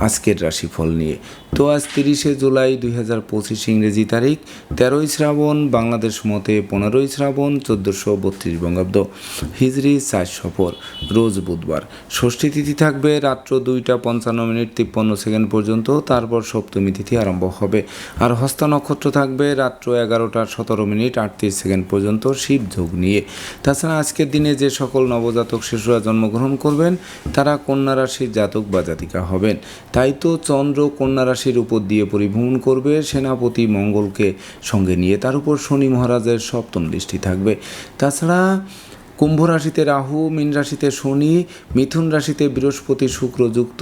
আজকের রাশিফল নিয়ে। তো আজ তিরিশে জুলাই দুই হাজার পঁচিশ ইংরেজি তারিখ, তেরোই শ্রাবণ, বাংলাদেশ মতে পনেরোই শ্রাবণ, চোদ্দোশো বত্রিশ বঙ্গাব্দ। হিজরি চার সফর রোজ বুধবার। ষষ্ঠী তিথি থাকবে রাত্র দুইটা পঞ্চান্ন মিনিট তিপ্পান্ন সেকেন্ড পর্যন্ত, তারপর সপ্তমী তিথি আরম্ভ হবে। আর হস্ত নক্ষত্র থাকবে রাত্র এগারোটা সতেরো মিনিট আটত্রিশ সেকেন্ড পর্যন্ত শিব যোগ নিয়ে। তাছাড়া আজকের দিনে যে সকল নবজাতক শিশুরা জন্মগ্রহণ করবেন, তারা কন্যা রাশির জাতক বা জাতিকা হবেন। তাই তো চন্দ্র কন্যা রাশির উপর দিয়ে পরিভ্রমণ করবে। সেনাপতি মঙ্গলকে সঙ্গে নিয়ে তার উপর শনি মহারাজের সপ্তম দৃষ্টি থাকবে। তাছাড়া কুম্ভ রাশিতে রাহু, মীন রাশিতে শনি, মিথুন রাশিতে বৃহস্পতি শুক্র যুক্ত,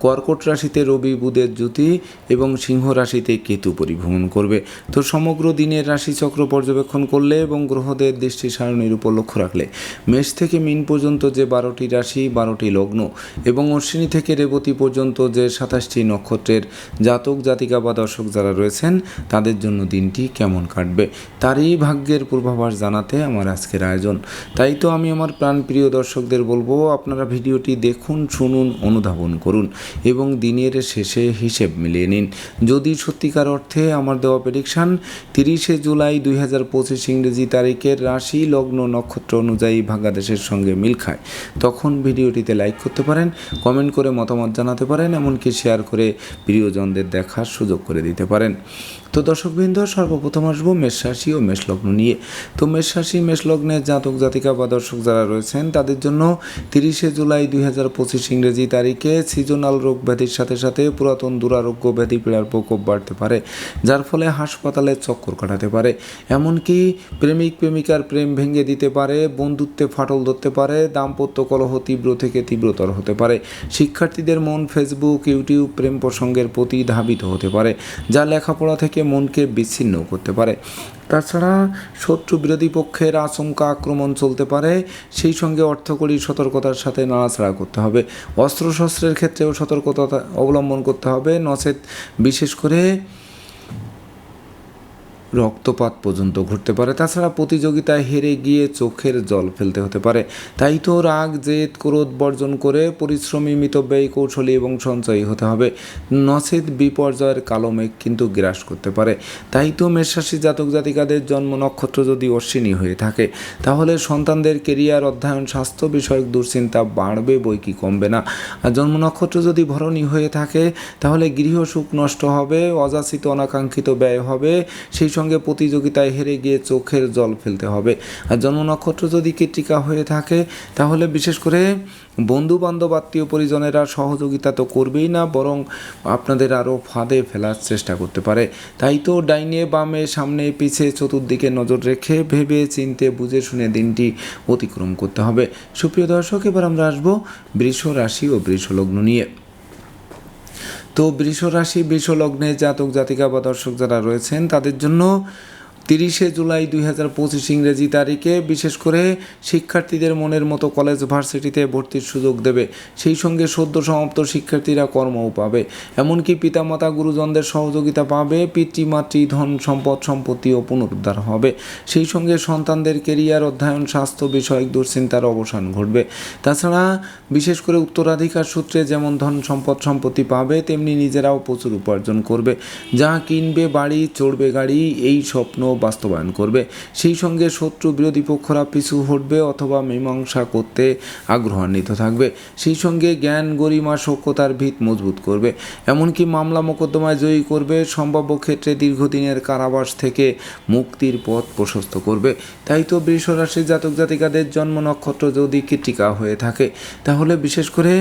কর্কট রাশিতে রবি, বুধের জ্যোতি এবং সিংহ রাশিতে কেতু পরিভ্রমণ করবে। তো সমগ্র দিনের রাশিচক্র পর্যবেক্ষণ করলে এবং গ্রহদের দৃষ্টি সারণীর উপর লক্ষ্য রাখলে, মেষ থেকে মিন পর্যন্ত যে বারোটি রাশি, বারোটি লগ্ন এবং অশ্বিনী থেকে রেবতী পর্যন্ত যে সাতাশটি নক্ষত্রের জাতক, জাতিকা বা দর্শক যারা রয়েছেন, তাদের জন্য দিনটি কেমন কাটবে, তারই ভাগ্যের পূর্বাভাস জানাতে আমার আজকের আয়োজন। তাই তো আমি আমার প্রাণ প্রিয় দর্শকদের বলব, আপনারা ভিডিওটি দেখুন, শুনুন, অনুধাবন করুন এবং দিনের শেষে হিসেব মিলিয়ে নিন। যদি সত্যিকার অর্থে আমার দেওয়া প্রেডিকশান তিরিশে জুলাই দুই হাজার পঁচিশ ইংরেজি তারিখের রাশি লগ্ন নক্ষত্র অনুযায়ী ভাগাদেশের সঙ্গে মিল খায়, তখন ভিডিওটিতে লাইক করতে পারেন কমেন্ট করে মতামত জানাতে পারেন, এমনকি শেয়ার করে প্রিয়জনদের দেখার সুযোগ করে দিতে পারেন। তো দর্শকবৃন্দ, সর্বপ্রথম আসব মেষ রাশি ও মেষ লগ্ন নিয়ে। তো মেষ রাশি জাতক জাতিকা বা দর্শক যারা রয়েছেন। তাদের জন্য তিরিশে জুলাই দুই হাজার পঁচিশ ইংরেজি তারিখে সিজনাল রোগ ব্যাধির সাথে সাথে পুরাতন দুরারোগ্য ব্যাধি পীড়ার প্রকোপ বাড়তে পারে, যার ফলে হাসপাতালে চক্কর কাটাতে পারে। এমনকি প্রেমিক প্রেমিকার প্রেম ভেঙে দিতে পারে, বন্ধুত্বে ফাটল ধরতে পারে, দাম্পত্য কলহ তীব্র থেকে তীব্রতর হতে পারে। শিক্ষার্থীদের মন ফেসবুক, ইউটিউব প্রেম প্রসঙ্গের প্রতি ধাবিত হতে পারে, যা লেখাপড়া থেকে মনকে বিচ্ছিন্ন করতে পারে। তাছাড়া শত্রু বিরোধী পক্ষের আশঙ্কা আক্রমণ চলতে পারে, সেই সঙ্গে অর্থকরী সতর্কতার সাথে নাড়াচাড়া করতে হবে। অস্ত্রশস্ত্রের ক্ষেত্রেও সতর্কতা অবলম্বন করতে হবে। নচেত বিশেষ করে রক্তপাত পর্যন্ত ঘটতে পারে। তাছাড়া প্রতিযোগিতায় হেরে গিয়ে চোখের জল ফেলতে হতে পারে। তাই তো রাগ, জেদ, ক্রোধ বর্জন করে পরিশ্রমী, মিতব্যয়ী, কৌশলী এবং সঞ্চয়ী হতে হবে। নচেত বিপর্যয়ের কালো মেঘ কিন্তু গ্রাস করতে পারে। তাই তো মেষরাশি জাতক জাতিকাদের জন্ম নক্ষত্র যদি অশ্বিনী হয়ে থাকে, তাহলে সন্তানদের কেরিয়ার অধ্যয়ন, স্বাস্থ্য বিষয়ক দুশ্চিন্তা বাড়বে, বই কি কমবে না? আর জন্ম নক্ষত্র যদি ভরণী হয়ে থাকে, তাহলে গৃহসুখ নষ্ট হবে, অযাচিত, অনাকাঙ্ক্ষিত ব্যয় হবে। সেই সঙ্গে প্রতিযোগিতায় হেরে গিয়ে চোখের জল ফেলতে হবে। আর জন্ম নক্ষত্র যদি কৃত্রিকা হয়ে থাকে, তাহলে বিশেষ করে বন্ধু বান্ধব আত্মীয় পরিজনেরা সহযোগিতা তো করবেই না, বরং আপনাদের আরও ফাঁদে ফেলার চেষ্টা করতে পারে। তাই তো ডাইনে বামে, সামনে পিছে, চতুর্দিকে নজর রেখে ভেবে চিনতে, বুঝে শুনে দিনটি অতিক্রম করতে হবে। সুপ্রিয় দর্শক, এবার আমরা আসব বৃষ রাশি ও বৃষ লগ্ন নিয়ে। তো বৃষ রাশি বৃষ লগ্নে জাতক জাতিকা বা দর্শক যারা রয়েছেন তাদের জন্য তিরিশে জুলাই দুই হাজার পঁচিশ ইংরেজি তারিখে বিশেষ করে শিক্ষার্থীদের মনের মতো কলেজ ভার্সিটিতে ভর্তির সুযোগ দেবে। সেই সঙ্গে সদ্য সমাপ্ত শিক্ষার্থীরা কর্মও পাবে। এমনকি পিতামাতা, গুরুজনদের সহযোগিতা পাবে পিতৃমাতৃ ধন সম্পদ সম্পত্তিও পুনরুদ্ধার হবে। সেই সঙ্গে সন্তানদের কেরিয়ার, অধ্যয়ন, স্বাস্থ্য বিষয়ক দুশ্চিন্তার অবসান ঘটবে। তাছাড়া বিশেষ করে উত্তরাধিকার সূত্রে যেমন ধন সম্পদ, সম্পত্তি পাবে, তেমনি নিজেরাও প্রচুর উপার্জন করবে। যা কিনবে, বাড়ি, চড়বে গাড়ি, এই স্বপ্ন বাস্তবায়ন করবে। সেই সঙ্গে শত্রু বিরোধী পক্ষরা পিছু হটবে অথবা মীমাংসা করতে আগ্রহান্বিত থাকবে। সেই সঙ্গে জ্ঞান গরিমা সক্ষতার ভিত মজবুত করবে। এমনকি মামলা মোকদ্দমায় জয়ী করবে। সম্ভাব্য ক্ষেত্রে দীর্ঘদিনের কারাবাস থেকে মুক্তির পথ প্রশস্ত করবে। তাই তো বৃষ রাশির জাতক জাতিকাদের জন্ম নক্ষত্র যদি কৃতিকা হয়ে থাকে, তাহলে বিশেষ করে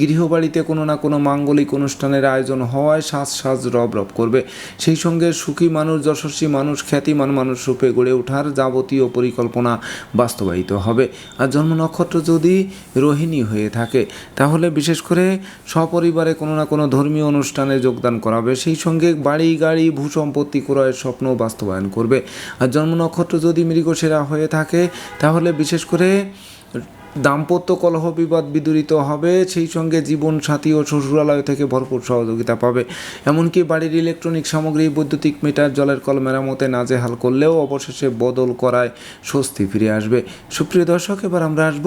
গৃহবাড়িতে কোনো না কোনো মাঙ্গলিক অনুষ্ঠানের আয়োজন হওয়ায় সাজ সাজ রব রব করবে। সেই সঙ্গে সুখী মানুষ, যশস্বী মানুষ খ্যাতিমান মানুষ রূপে গড়ে ওঠার যাবতীয় পরিকল্পনা বাস্তবায়িত হবে। আর জন্ম নক্ষত্র যদি রোহিণী হয়ে থাকে, তাহলে বিশেষ করে সপরিবারে কোনো না কোনো ধর্মীয় অনুষ্ঠানে যোগদান করাবে। সেই সঙ্গে বাড়ি, গাড়ি ভূ সম্পত্তি ক্রয়ের স্বপ্ন বাস্তবায়ন করবে। আর জন্ম নক্ষত্র যদি মৃগসেরা হয়ে থাকে, তাহলে বিশেষ করে দাম্পত্য কলহ বিবাদ বিদূরিত হবে, সেই সঙ্গে জীবন সাথী ও শ্বশুরালয় থেকে ভরপুর সহযোগিতা পাবে। এমনকি বাড়ির ইলেকট্রনিক সামগ্রী, বৈদ্যুতিক মিটার, জলের কল মেরামতে নাজেহাল করলেও অবশেষে বদল করায় স্বস্তি ফিরে আসবে। সুপ্রিয় দর্শক, এবার আমরা আসব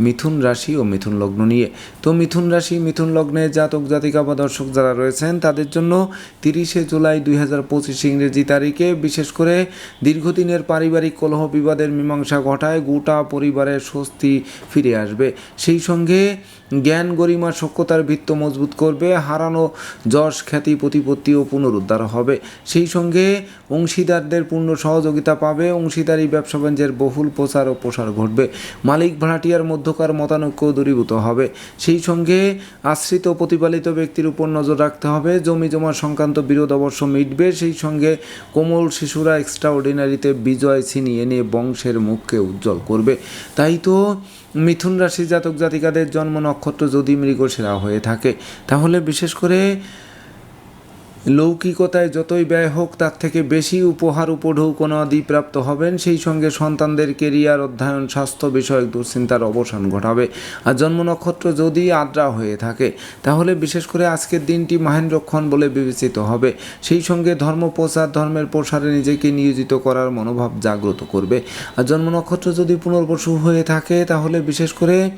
মিথুন রাশি ও মিথুন লগ্ন নিয়ে। তো মিথুন রাশি, মিথুন লগ্নে জাতক, জাতিকা বা দর্শক যারা রয়েছেন, তাদের জন্য তিরিশে জুলাই দুই হাজার পঁচিশ ইংরেজি তারিখে বিশেষ করে দীর্ঘদিনের পারিবারিক কলহ বিবাদের মীমাংসা ঘটায় গোটা পরিবারের স্বস্তি ফিরে আসবে। সেই সঙ্গে জ্ঞান গরিমা সক্ষতার ভিত্ত মজবুত করবে, হারানো যশ, খ্যাতি প্রতিপত্তি ও পুনরুদ্ধার হবে। সেই সঙ্গে অংশীদারদের পূর্ণ সহযোগিতা পাবে, অংশীদারি, ব্যবসা বাণিজ্যের বহুল প্রচার ও প্রসার ঘটবে। মালিক ভাড়াটিয়ার মধ্যকার মতানৈক্য দূরীভূত হবে। সেই সঙ্গে আশ্রিত প্রতিপালিত ব্যক্তির উপর নজর রাখতে হবে। জমি জমা সংক্রান্ত বিরোধ অবশ্য মিটবে। সেই সঙ্গে কোমল শিশুরা এক্সট্রা অর্ডিনারিতে বিজয় ছিনিয়ে নিয়ে বংশের মুখকে উজ্জ্বল করবে। তাই তো মিথুন রাশি জাতক জাতিকাদের জন্ম নক্ষত্র যদি মৃগশিরা হয়ে থাকে তাহলে বিশেষ করে লৌকিকতায় যতই ব্যয় হোক, তার থেকে বেশি উপহার উপঢৌকনাদি প্রাপ্ত হবেন। সেই সঙ্গে সন্তানদের কেরিয়ার, অধ্যয়ন, স্বাস্থ্য বিষয়ক দুশ্চিন্তার অবসান ঘটাবে। আর জন্ম নক্ষত্র যদি আদ্রা হয়ে থাকে, তাহলে বিশেষ করে আজকের দিনটি মাহেন্দ্রক্ষণ বলে বিবেচিত হবে। সেই সঙ্গে ধর্ম প্রচার, ধর্মের প্রসারে নিজেকে নিয়োজিত করার মনোভাব জাগ্রত করবে। আর জন্ম নক্ষত্র যদি পুনর্বসু হয়ে থাকে, তাহলে বিশেষ করে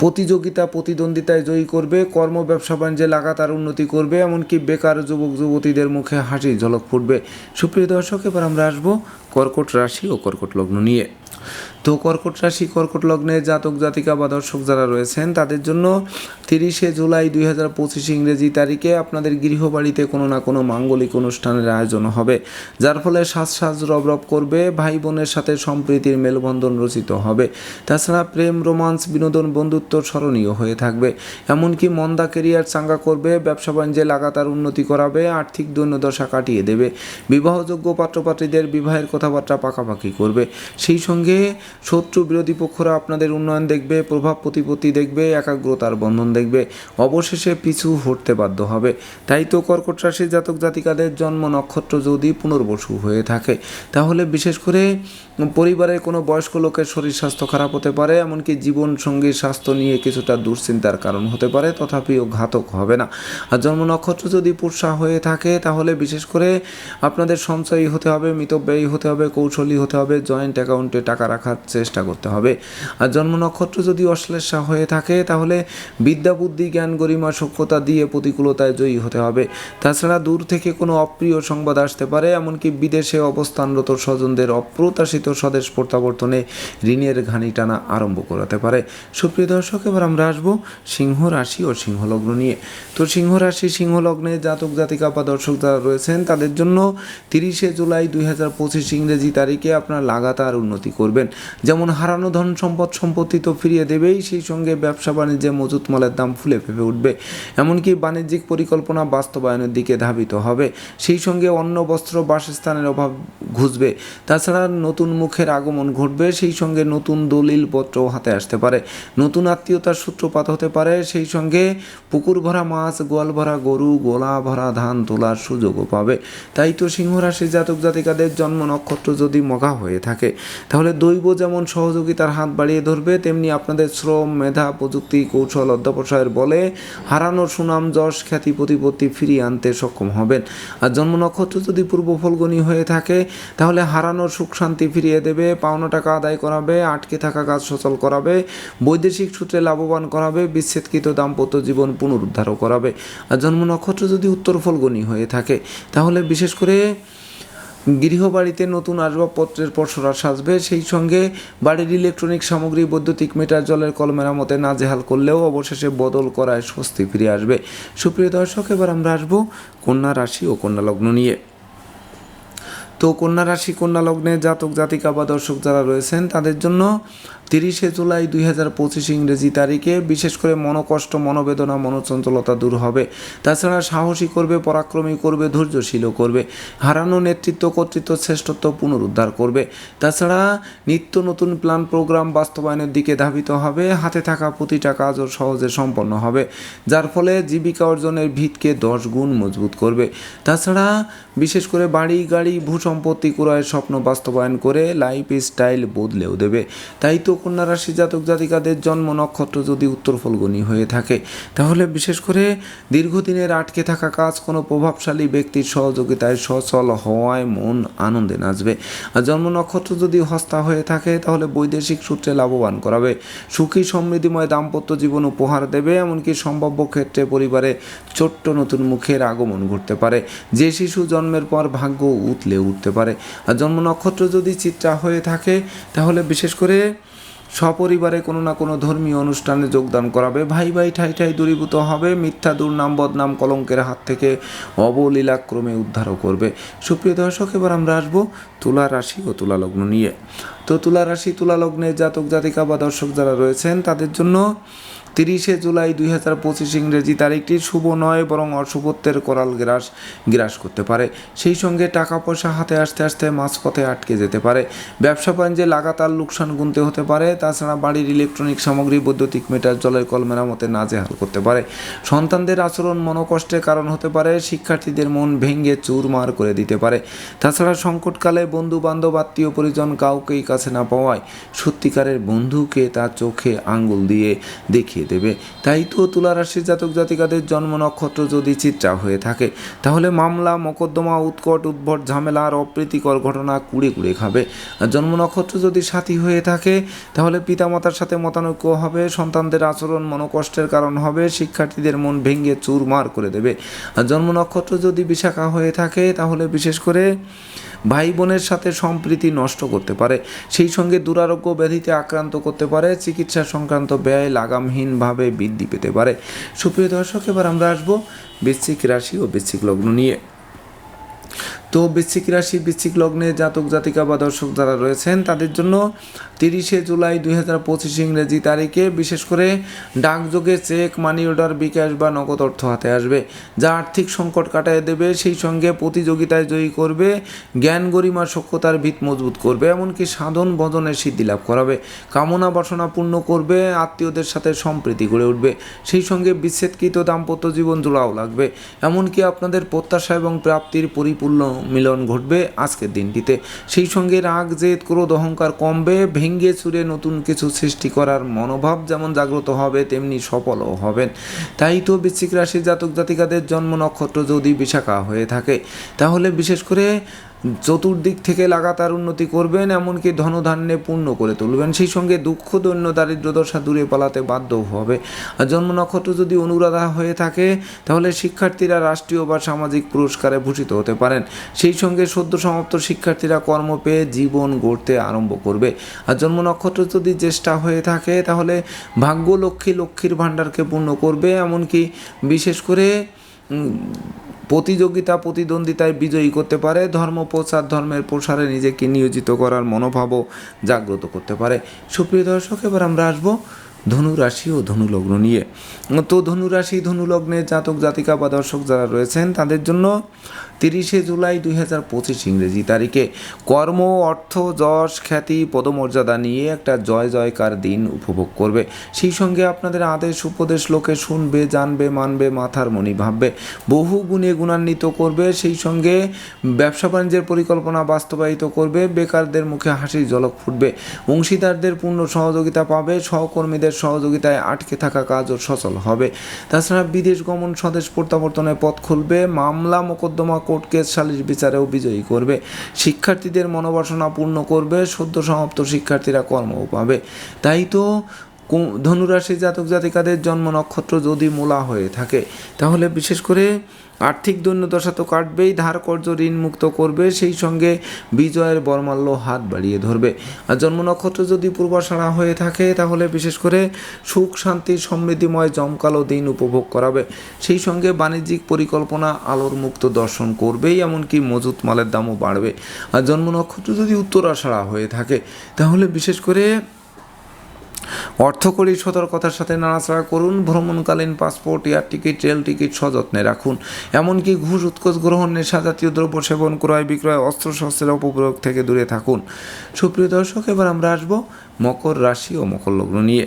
প্রতিযোগিতা, প্রতিদ্বন্দ্বিতায় জয়ী করবে, কর্ম, ব্যবসা, বাণিজ্যে লাগাতার উন্নতি করবে, এমনকি বেকার যুবক, যুবতীদের মুখে হাসি ঝলক ফুটবে। সুপ্রিয় দর্শক, এবার আমরা আসব কর্কট রাশি ও কর্কট লগ্ন নিয়ে। তো কর্কট রাশি, কর্কট লগ্নে জাতক, জাতিকা বা দর্শক যারা রয়েছেন, তাদের জন্য তিরিশে জুলাই দুই হাজার পঁচিশ ইংরেজি তারিখে আপনাদের গৃহবাড়িতে কোনো না কোনো মাঙ্গলিক অনুষ্ঠানের আয়োজন হবে, যার ফলে সাজ সাজ রব রব করবে ভাই বোনের সাথে সম্প্রীতির মেলবন্ধন রচিত হবে। তাছাড়া প্রেম, রোমান্স, বিনোদন, বন্ধুত্ব স্মরণীয় হয়ে থাকবে। এমনকি মন্দা কেরিয়ার চাঙ্গা করবে, ব্যবসা বাণিজ্যে লাগাতার উন্নতি করাবে, আর্থিক দৈন্যদশা কাটিয়ে দেবে, বিবাহযোগ্য পাত্রপাত্রীদের বিবাহের কথাবার্তা পাকাপাকি করবে। সেই সঙ্গে শত্রু বিরোধী পক্ষরা আপনাদের উন্নয়ন দেখবে, প্রভাব প্রতিপত্তি দেখবে, একাগ্রতার বন্ধন দেখবে। অবশেষে পিছু হটতে বাধ্য হবে। তাই তো কর্কট রাশির জাতক জাতিকাদের জন্ম নক্ষত্র যদি পুনর্বসু হয়ে থাকে, তাহলে বিশেষ করে পরিবারের কোনো বয়স্ক লোকের শরীর স্বাস্থ্য খারাপ হতে পারে, এমনকি জীবন সঙ্গীর স্বাস্থ্য নিয়ে কিছুটা দুশ্চিন্তার কারণ হতে পারে, তথাপিও ঘাতক হবে না। আর জন্ম নক্ষত্র যদি পুরসা হয়ে থাকে, তাহলে বিশেষ করে আপনাদের সঞ্চয়ী হতে হবে, মিতব্যয়ী হতে হবে, কৌশলী হতে হবে, জয়েন্ট অ্যাকাউন্টে টাকা রাখার চেষ্টা করতে হবে। আর জন্ম নক্ষত্র যদি অশ্লেষা হয়ে থাকে, তাহলে বিদ্যা, বুদ্ধি, জ্ঞান, গরিমা সক্ষতা দিয়ে প্রতিকূলতায় জয়ী হতে হবে। তাছাড়া দূর থেকে কোনো অপ্রিয় সংবাদ আসতে পারে, এমনকি বিদেশে অবস্থানরত স্বজনদের অপ্রত্যাশিত স্বদেশ প্রত্যাবর্তনে ঋণের ঘানি টানা আরম্ভ করাতে পারে। সুপ্রিয় দর্শক, এবার আমরা আসব সিংহ রাশি ও সিংহ লগ্ন নিয়ে। তো সিংহ রাশি সিংহ লগ্নে জাতক, জাতিকা বা দর্শক যারা রয়েছেন, তাদের জন্য তিরিশে জুলাই দুই হাজার পঁচিশ ইংরেজি তারিখে আপনার লাগাতার উন্নতি করবেন। যেমন হারানো ধন সম্পদ সম্পত্তি তো ফিরিয়ে দেবেই, সেই সঙ্গে ব্যবসা বাণিজ্যে মজুত মালের দাম ফুলে ফেপে উঠবে। এমনকি বাণিজ্যিক পরিকল্পনা বাস্তবায়নের দিকে ধাবিত হবে। সেই সঙ্গে অন্ন, বস্ত্র, বাসস্থানের অভাব ঘুষবে। তাছাড়া নতুন মুখের আগমন ঘটবে, সেই সঙ্গে নতুন দলিল পত্র হাতে আসতে পারে। নতুন আত্মীয়তার সূত্রপাত হতে পারে, সেই সঙ্গে পুকুর ভরা মাছ গোয়াল ভরা গরু গোলা ভরা ধান তোলার সুযোগও পাবে। তাই তো সিংহ রাশি জাতক জাতিকাদের জন্ম নক্ষত্র যদি মগা হয়ে থাকে, তাহলে দৈব যেমন সহযোগিতার হাত বাড়িয়ে ধরবে, তেমনি আপনাদের শ্রম, মেধা, প্রযুক্তি, কৌশল অধ্যাপসায়ের বলে হারানোর সুনাম, যশ, খ্যাতি, প্রতিপত্তি ফিরিয়ে আনতে সক্ষম হবেন। আর জন্ম নক্ষত্র যদি পূর্ব ফলগণী হয়ে থাকে, তাহলে হারানোর সুখ শান্তি ফিরিয়ে দেবে পাওনা টাকা আদায় করাবে, আটকে থাকা কাজ সচল করাবে, বৈদেশিক সূত্রে লাভবান করাবে, বিচ্ছেদকৃত দাম্পত্য জীবন পুনরুদ্ধারও করাবে। আর জন্ম নক্ষত্র যদি উত্তর ফলগণী হয়ে থাকে, তাহলে বিশেষ করে গৃহবাড়িতে নতুন আসবাবপত্রের পসরা সাজবে। সেই সঙ্গে বাড়ির ইলেকট্রনিক সামগ্রী, বৈদ্যুতিক মিটার, জলের কল মেরামতে নাজেহাল করলেও অবশেষে বদল করায় স্বস্তি ফিরে আসবে। সুপ্রিয় দর্শক, এবার আমরা আসব কন্যা রাশি ও কন্যা লগ্ন নিয়ে। তো কন্যা রাশি, কন্যা লগ্নে জাতক, জাতিকা বা দর্শক যারা রয়েছেন, তাদের জন্য তিরিশে জুলাই দুই হাজার পঁচিশ ইংরেজি তারিখে বিশেষ করে মনোকষ্ট, মনোবেদনা, মনোচঞ্চলতা দূর হবে। তাছাড়া সাহসী করবে, পরাক্রমী করবে, ধৈর্যশীলও করবে। হারানো নেতৃত্ব, কর্তৃত্ব, শ্রেষ্ঠত্ব পুনরুদ্ধার করবে। তাছাড়া নিত্য নতুন প্ল্যান, প্রোগ্রাম বাস্তবায়নের দিকে ধাবিত হবে। হাতে থাকা প্রতিটা কাজও সহজে সম্পন্ন হবে, যার ফলে জীবিকা অর্জনের ভিতকে দশ গুণ মজবুত করবে। তাছাড়া বিশেষ করে বাড়ি, গাড়ি, ভূ সম্পত্তি ক্রয়ের স্বপ্ন বাস্তবায়ন করে লাইফ স্টাইল বদলেও দেবে। তাই তো কন্যা রাশি জাতক জাতিকাদের জন্ম নক্ষত্র যদি উত্তর ফলগুনি হয়ে থাকে, তাহলে বিশেষ করে দীর্ঘদিনের আটকে থাকা কাজ কোনো প্রভাবশালী ব্যক্তির সহযোগিতায় সচল হওয়ায় মন আনন্দে নাচবে। আর জন্ম নক্ষত্র যদি হস্তা হয়ে থাকে, তাহলে বৈদেশিক সূত্রে লাভবান করাবে। সুখী সমৃদ্ধিময় দাম্পত্য জীবন উপহার দেবে, এমনকি সম্ভাব্য ক্ষেত্রে পরিবারে ছোট্ট নতুন মুখের আগমন ঘটতে পারে। যে শিশু জন্মের পর ভাগ্য উতলে উঠতে পারে। আর জন্ম নক্ষত্র যদি চিত্রা হয়ে থাকে, তাহলে বিশেষ করে সপরিবারে কোনো না কোনো ধর্মীয় অনুষ্ঠানে যোগদান করাবে। ভাই ভাই, ঠাই ঠাই দূরীভূত হবে। মিথ্যা, দুর্নাম, বদনাম কলঙ্কের হাত থেকে অবলীলাক্রমে উদ্ধারও করবে। সুপ্রিয় দর্শক, এবার আমরা আসব তুলা রাশি ও তুলা লগ্ন নিয়ে। তো তুলা রাশি, তুলা লগ্নে জাতক, জাতিকা বা দর্শক যারা রয়েছেন, তাদের জন্য তিরিশে জুলাই দুই হাজার পঁচিশ ইংরেজি তারিখটি শুভ নয়, বরং অশুভত্বের করাল গ্রাস গ্রাস করতে পারে। সেই সঙ্গে টাকা পয়সা হাতে আসতে আসতে মাঝপথে আটকে যেতে পারে। ব্যবসা বাণিজ্যে লাগাতার লোকসান গুনতে হতে পারে। তাছাড়া বাড়ির ইলেকট্রনিক সামগ্রী, বৈদ্যুতিক মিটার, জলের কল মেরামতে নাজেহাল করতে পারে। সন্তানদের আচরণ মনোকষ্টের কারণ হতে পারে। শিক্ষার্থীদের মন ভেঙে চুরমার করে দিতে পারে। তাছাড়া সংকটকালে বন্ধু বান্ধব আত্মীয় পরিজন কাউকেই কাছে না পাওয়ায় সত্যিকারের বন্ধুকে তার চোখে আঙ্গুল দিয়ে দেখিয়ে দেবে। তাই তো তুলা রাশির জাতক জাতিকাদের জন্ম নক্ষত্র যদি চিত্রা হয়ে থাকে, তাহলে মামলা, মোকদ্দমা, উৎকট, উদ্ভট, ঝামেলা আর অপ্রীতিকর ঘটনা কুড়ে কুড়ে খাবে। আর জন্ম নক্ষত্র যদি সাথী হয়ে থাকে, তাহলে পিতামাতার সাথে মতানৈক্য হবে, সন্তানদের আচরণ মনোকষ্টের কারণ হবে, শিক্ষার্থীদের মন ভেঙে চুরমার করে দেবে। আর জন্ম নক্ষত্র যদি বিশাখা হয়ে থাকে, তাহলে বিশেষ করে ভাই বোনের সাথে সম্প্রীতি নষ্ট করতে পারে। সেই সঙ্গে দুরারোগ্য ব্যাধিতে আক্রান্ত করতে পারে। চিকিৎসা সংক্রান্ত ব্যয় লাগামহীনভাবে বৃদ্ধি পেতে পারে। সুপ্রিয় দর্শক, এবার আমরা আসব বৃশ্চিক রাশি ও বৃশ্চিক লগ্ন নিয়ে। তো বৃশ্চিক রাশি, বৃশ্চিক লগ্নে জাতক, জাতিকা বা দর্শক যারা রয়েছেন, তাদের জন্য তিরিশে জুলাই দুই হাজার পঁচিশ ইংরেজি তারিখে বিশেষ করে ডাকযোগে চেক, মানি অর্ডার, বিকাশ বা নগদ অর্থ হাতে আসবে। যা আর্থিক সংকট কাটায় দেবে, সেই সঙ্গে প্রতিযোগিতায় জয়ী করবে, জ্ঞান গরিমা সক্ষতার ভিত মজবুত করবে, এমনকি সাধন ভজনের সিদ্ধি লাভ করাবে। কামনা বাসনা পূর্ণ করবে, আত্মীয়দের সাথে সম্প্রীতি গড়ে উঠবে। সেই সঙ্গে বিচ্ছেদকৃত দাম্পত্য জীবন জোড়াও লাগবে। এমনকি আপনাদের প্রত্যাশা এবং প্রাপ্তির পরিপূর্ণ মিলন ঘটবে আজকের দিনটিতে। সেই সঙ্গে রাগ, জেদ, ক্রোধ, অহংকার কমবে, ভেঙ্গে চুরে নতুন কিছু সৃষ্টি করার মনোভাব যেমন জাগ্রত হবে, তেমনি সফলও হবেন। তাই তো বৃশ্চিক রাশির জাতক জাতিকাদের জন্ম নক্ষত্র যদি বিশাখা হয়ে থাকে, তাহলে বিশেষ করে চতুর্দিক থেকে লাগাতার উন্নতি করবেন, এমনকি ধনধান্যে পূর্ণ করে তুলবেন। সেই সঙ্গে দুঃখ, দৈন্য দারিদ্র দশা দূরে পালাতে বাধ্য হবে। আর জন্ম নক্ষত্র যদি অনুরাধা হয়ে থাকে, তাহলে শিক্ষার্থীরা রাষ্ট্রীয় বা সামাজিক পুরস্কারে ভূষিত হতে পারেন। সেই সঙ্গে সদ্য সমাপ্ত শিক্ষার্থীরা কর্ম পেয়ে জীবন গড়তে আরম্ভ করবে। আর জন্ম নক্ষত্র যদি চেষ্টা হয়ে থাকে, তাহলে ভাগ্য লক্ষ্মী লক্ষ্মীর ভাণ্ডারকে পূর্ণ করবে। এমনকি বিশেষ করে প্রতিযোগিতা, প্রতিদ্বন্দ্বিতায় বিজয়ী করতে পারে, ধর্ম প্রচার ধর্মের প্রসারে নিজেকে নিয়োজিত করার মনোভাবও জাগ্রত করতে পারে। সুপ্রিয় দর্শক, এবার আমরা আসব ধনু রাশি ও ধনুলগ্ন নিয়ে। তো ধনু রাশি ধনু লগ্নে জাতক, জাতিকা বা দর্শক যারা রয়েছেন, তাদের জন্য তিরিশে জুলাই দুই হাজার পঁচিশ ইংরেজি তারিখে কর্ম, অর্থ, যশ, খ্যাতি, পদমর্যাদা নিয়ে একটা জয় জয়কার দিন উপভোগ করবে। সেই সঙ্গে আপনাদের আদেশ, উপদেশ লোকে শুনবে, জানবে, মানবে, মাথার মনি ভাববে, বহু গুণে গুণান্বিত করবে, সেই সঙ্গে ব্যবসা বাণিজ্যের পরিকল্পনা বাস্তবায়িত করবে, বেকারদের মুখে হাসির জলক ফুটবে, অংশীদারদের পূর্ণ সহযোগিতা পাবে, সহকর্মীদের সহযোগিতায় আটকে থাকা কাজও সচল হবে। তাছাড়া বিদেশ গমন স্বদেশ প্রত্যাবর্তনের পথ খুলবে, মামলা, মোকদ্দমা কোর্ট কেস সালিশ বিচারেও বিজয়ী করবে। শিক্ষার্থীদের মনোবাসনা পূর্ণ করবে, সদ্য সমাপ্ত শিক্ষার্থীরা কর্মও পাবে। তাই তো ধনুরাশি জাতক জাতিকাদের জন্ম নক্ষত্র যদি মূলা হয়ে থাকে, তাহলে বিশেষ করে আর্থিক দৈন্যদশা তো কাটবেই ধার কর্য ঋণ মুক্ত করবে, সেই সঙ্গে বিজয়ের বর্মাল্য হাত বাড়িয়ে ধরবে। আর জন্ম নক্ষত্র যদি পূর্বাশাড়া হয়ে থাকে, তাহলে বিশেষ করে সুখ, শান্তি, সমৃদ্ধিময় জমকালো দিন উপভোগ করাবে। সেই সঙ্গে বাণিজ্যিক পরিকল্পনা আলোর মুক্ত দর্শন করবেই, এমনকি মজুত মালের দামও বাড়বে। আর জন্ম নক্ষত্র যদি উত্তরাষাড়া হয়ে থাকে, তাহলে বিশেষ করে অর্থকরী সতর্কতার সাথে নাড়াচাড়া করুন, ভ্রমণকালীন passport, air ticket, rail ticket সযত্নে রাখুন। এমনকি ঘুষ উৎকোচ গ্রহণ, নেশা জাতীয় দ্রব্য সেবন, ক্রয় বিক্রয় অস্ত্র শস্ত্রের অপপ্রয়োগ থেকে দূরে থাকুন। সুপ্রিয় দর্শক, এবার আমরা আসব মকর রাশি ও মকর লগ্ন নিয়ে।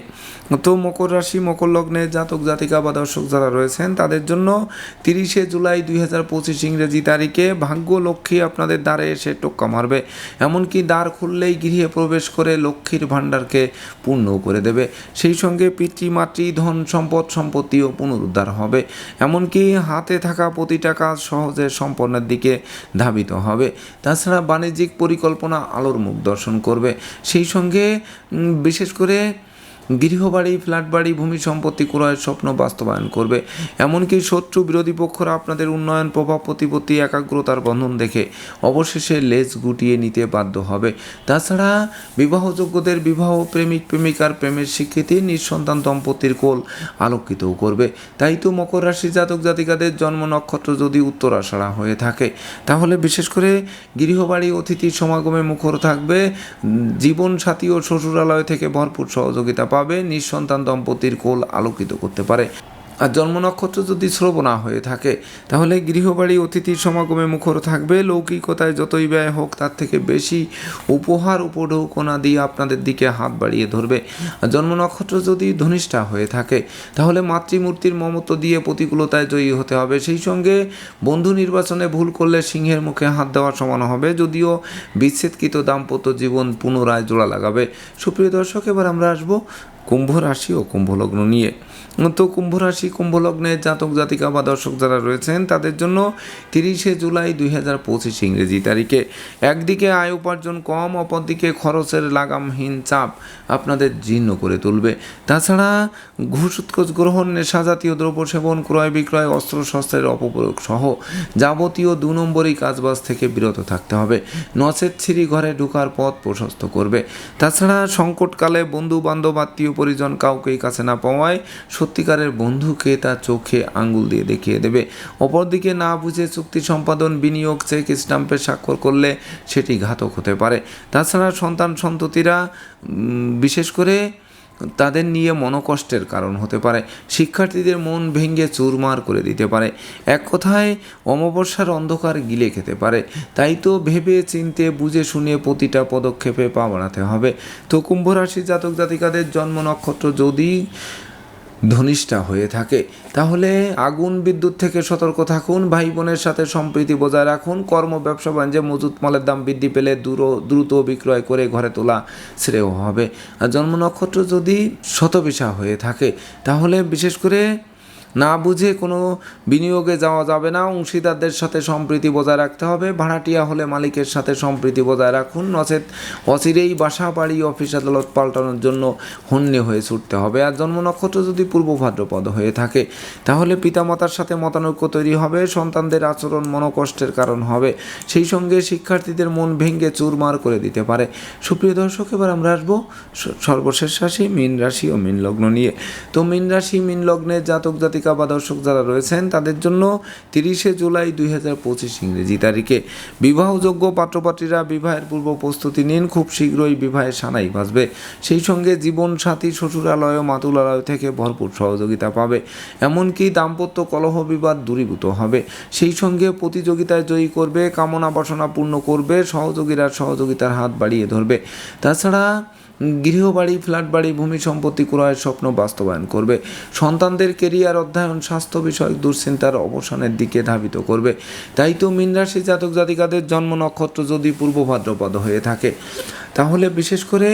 তো মকর রাশি, মকর লগ্নে জাতক, জাতিকা বা দর্শক যারা রয়েছেন, তাদের জন্য তিরিশে জুলাই দুই হাজার পঁচিশ ইংরেজি তারিখে ভাগ্য লক্ষ্মী আপনাদের দ্বারে এসে টোক্কা মারবে। এমনকি দ্বার খুললেই গৃহে প্রবেশ করে লক্ষ্মীর ভাণ্ডারকে পূর্ণ করে দেবে। সেই সঙ্গে পিতৃমাতৃ ধন সম্পদ সম্পত্তিও পুনরুদ্ধার হবে। এমনকি হাতে থাকা প্রতিটা কাজ সহজে সম্পন্নের দিকে ধাবিত হবে। তাছাড়া বাণিজ্যিক পরিকল্পনা আলোর মুখ দর্শন করবে। সেই সঙ্গে বিশেষ করে গৃহবাড়ি ফ্ল্যাট বাড়ি ভূমি সম্পত্তি ক্রয়ের স্বপ্ন বাস্তবায়ন করবে। এমনকি শত্রু বিরোধী পক্ষরা আপনাদের উন্নয়ন, প্রভাব, প্রতিপত্তি, একাগ্রতার বন্ধন দেখে অবশেষে লেজ গুটিয়ে নিতে বাধ্য হবে। তাছাড়া বিবাহযোগ্যদের বিবাহ প্রেমিক, প্রেমিকার প্রেমের স্বীকৃতি নিঃসন্তান দম্পতির কোল আলোকিতও করবে। তাই তো মকর রাশি জাতক জাতিকাদের জন্ম নক্ষত্র যদি উত্তরাষাঢ়া হয়ে থাকে, তাহলে বিশেষ করে গৃহবাড়ি অতিথির সমাগমে মুখর থাকবে। জীবন সাথী ও শ্বশুরালয় থেকে ভরপুর সহযোগিতা পাবে নিঃসন্তান দম্পতির কোল আলোকিত করতে পারে। আর জন্ম নক্ষত্র যদি শ্রবণা হয়ে থাকে, তাহলে গৃহবাড়ি, অতিথির সমাগমে মুখর থাকবে। লৌকিকতায় যতই ব্যয় হোক, তার থেকে বেশি উপহার উপঢৌকনা দিয়ে আপনাদের দিকে হাত বাড়িয়ে ধরবে। আর জন্ম নক্ষত্র যদি ধনিষ্ঠা হয়ে থাকে, তাহলে মাতৃমূর্তির মমত্ব দিয়ে প্রতিকূলতায় জয়ী হতে হবে। সেই সঙ্গে বন্ধু নির্বাচনে ভুল করলে সিংহের মুখে হাত দেওয়ার সমান হবে। যদিও বিচ্ছেদকৃত দাম্পত্য জীবন পুনরায় জোড়া লাগাবে। সুপ্রিয় দর্শক, এবার আমরা আসব কুম্ভ রাশি ও কুম্ভ লগ্ন নিয়ে। তো কুম্ভ রাশি কুম্ভ লগ্নের জাতক, জাতিকা বা দর্শক যারা রয়েছেন, তাদের জন্য তিরিশে জুলাই দুই হাজার পঁচিশ ইংরেজি তারিখে। একদিকে আয় উপার্জন কম, অপরদিকে খরচের লাগামহীন চাপ আপনাদের জীর্ণ করে তুলবে। তাছাড়া ঘুষ, উৎকোচ, গ্রহণ, নেশা জাতীয় দ্রব্য সেবন, ক্রয় বিক্রয়, অস্ত্র, শস্ত্রের অপপ্রয়োগ সহ যাবতীয় দু নম্বরই কাজবাজ থেকে বিরত থাকতে হবে। নচেত ছিঁড়ি ঘরে ঢুকার পথ প্রশস্ত করবে। তাছাড়া সংকটকালে বন্ধু বান্ধব আত্মীয় পরিজন কাউকেই কাছে না পাওয়ায় সত্যিকারের বন্ধুকে তার চোখে আঙ্গুল দিয়ে দেখিয়ে দেবে। অপরদিকে না বুঝে চুক্তি সম্পাদন, বিনিয়োগ চেক স্টাম্পে স্বাক্ষর করলে সেটি ঘাতক হতে পারে। তাছাড়া সন্তান সন্ততিরা বিশেষ করে তাদের নিয়ে মনোকষ্টের কারণ হতে পারে। শিক্ষার্থীদের মন ভেঙে চুরমার করে দিতে পারে। এক কথায়, অমাবস্যার অন্ধকার গিলে খেতে পারে। তাই তো ভেবে, চিনতে, বুঝে, শুনে প্রতিটা পদক্ষেপে পা বাড়াতে হবে। তো কুম্ভ রাশি জাতক জাতিকাদের জন্ম নক্ষত্র যদি ধনিষ্ঠা হয়ে থাকে। তাহলে আগুন, বিদ্যুৎ থেকে সতর্ক থাকুন ভাই বোনের সাথে সম্প্রীতি বজায় রাখুন, কর্ম, ব্যবসা, বাণিজ্যে, মজুত মালের দাম বৃদ্ধি পেলে দূর দ্রুত বিক্রয় করে ঘরে তোলা শ্রেয় হবে। আর জন্ম নক্ষত্র যদি শতবিশা হয়ে থাকে, তাহলে বিশেষ করে না বুঝে কোনো বিনিয়োগে যাওয়া যাবে না। অংশীদারদের সাথে সম্প্রীতি বজায় রাখতে হবে। ভাড়াটিয়া হলে মালিকের সাথে সম্প্রীতি বজায় রাখুন। নচেত অচিরেই বাসা, বাড়ি, অফিস আদালত পাল্টানোর জন্য হন্যে হয়ে ছুটতে হবে। আর জন্ম নক্ষত্র যদি পূর্ব ভাদ্রপদ হয়ে থাকে, তাহলে পিতামাতার সাথে মতানৈক্য তৈরি হবে। সন্তানদের আচরণ মনোকষ্টের কারণ হবে। সেই সঙ্গে শিক্ষার্থীদের মন ভেঙে চুরমার করে দিতে পারে। সুপ্রিয় দর্শক, এবার আমরা আসব সর্বশেষ রাশি, মীন রাশি ও মীন লগ্ন নিয়ে। তো মীন রাশি, মীন লগ্নের জাতক জাতিকা বা দর্শক যারা রয়েছেন, তাদের জন্য তিরিশে জুলাই দুই হাজার পঁচিশ ইংরেজি তারিখে। বিবাহযোগ্য পাত্রপাত্রীরা বিবাহের পূর্ব প্রস্তুতি নিন, খুব শীঘ্রই বিবাহের সানাই বাজবে। সেই সঙ্গে জীবন সাথী শ্বশুরালয় ও মাতুলালয় থেকে ভরপুর সহযোগিতা পাবে। এমনকি দাম্পত্য কলহ বিবাদ দূরীভূত হবে। সেই সঙ্গে প্রতিযোগিতায় জয়ী করবে, কামনা বাসনা পূর্ণ করবে, সহযোগীরা সহযোগিতার হাত বাড়িয়ে ধরবে। তাছাড়া গৃহবাড়ি ফ্ল্যাট বাড়ি ভূমি সম্পত্তি ক্রয়ের স্বপ্ন বাস্তবায়ন করবে। সন্তানদের কেরিয়ার, অধ্যয়ন, স্বাস্থ্য বিষয়ক দুশ্চিন্তার অবসানের দিকে ধাবিত করবে। তাই তো মীনরাশি জাতক জাতিকাদের জন্ম নক্ষত্র যদি পূর্ব ভাদ্রপদ হয়ে থাকে, তাহলে বিশেষ করে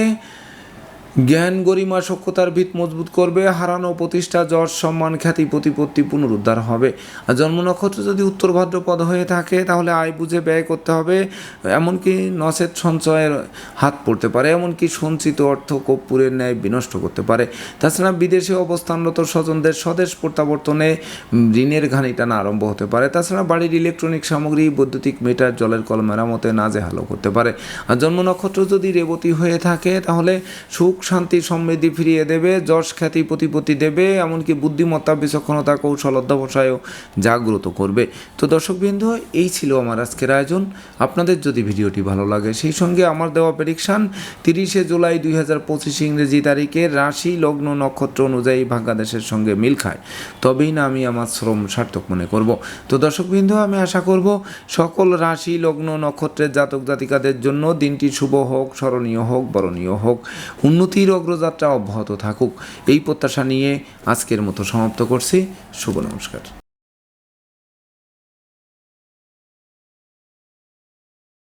জ্ঞান গরিমা সক্ষতার ভিত মজবুত করবে, হারানো প্রতিষ্ঠা, যশ, সম্মান, খ্যাতি, প্রতিপত্তি পুনরুদ্ধার হবে। আর জন্ম নক্ষত্র যদি উত্তর ভাদ্রপদ হয়ে থাকে, তাহলে আয় বুঝে ব্যয় করতে হবে, এমনকি নচেত সঞ্চয়ের হাত পড়তে পারে, এমনকি সঞ্চিত অর্থ কর্পূরের ন্যায় বিনষ্ট করতে পারে। তাছাড়া বিদেশে অবস্থানরত স্বজনদের স্বদেশ প্রত্যাবর্তনে ঋণের ঘানি টানা আরম্ভ হতে পারে। তাছাড়া বাড়ির ইলেকট্রনিক সামগ্রী, বৈদ্যুতিক মিটার, জলের কল মেরামতে নাজেহালও করতে পারে। আর জন্ম নক্ষত্র যদি রেবতী হয়ে থাকে, তাহলে সুখ শান্তি, সমৃদ্ধি ফিরিয়ে দেবে, যশ, খ্যাতি, প্রতিপত্তি দেবে, এমনকি বুদ্ধিমত্তা, বিচক্ষণতা, কৌশল, অধ্যবসায়ও জাগ্রত করবে। তো দর্শকবৃন্দ এই ছিল আমার আজকের আয়োজন। আপনাদের যদি ভিডিওটি ভালো লাগে, সেই সঙ্গে আমার দেওয়া প্রেডিকশান তিরিশে জুলাই দুই হাজার পঁচিশ ইংরেজি তারিখে রাশি, লগ্ন, নক্ষত্র অনুযায়ী বাংলাদেশের সঙ্গে মিল খায়। তবেই না আমি আমার শ্রম সার্থক মনে করব। তো দর্শকবৃন্দ আমি আশা করব সকল রাশি, লগ্ন, নক্ষত্রের জাতক জাতিকাদের জন্য দিনটি শুভ হোক, স্মরণীয় হোক, বরণীয় হোক। উন্নতি উন্নতির অগ্রযাত্রা অব্যাহত থাকুক। এই প্রত্যাশা নিয়ে আজকের মতো সমাপ্ত করছি। শুভ নমস্কার।